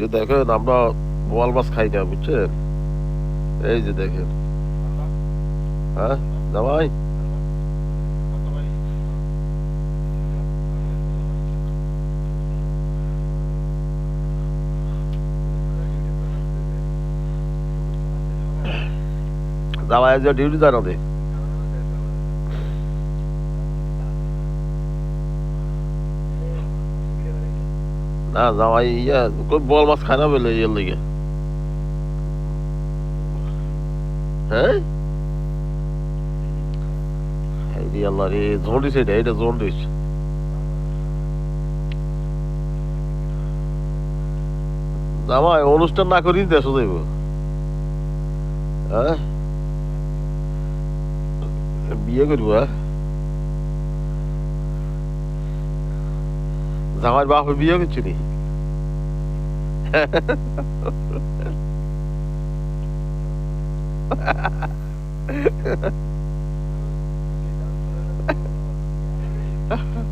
যে দেখেন, আমরা বোয়াল মাছ খাই না, বুঝছেন? এই যে দেখেন। হ্যাঁ জামাই? জামাই, আজ ডিউটি যায় না জামাই ইয়া বল মাছ খায় না বলে ইয়ের লেগে। হ্যাঁ? জন্ডিস এটা জামাই অনুষ্ঠান না করি দেশ যাইব। হ্যাঁ? বিয়ে করব হ্যাঁ? জামাইয়ের বাপে বিয়ে করছি Ha ha ha.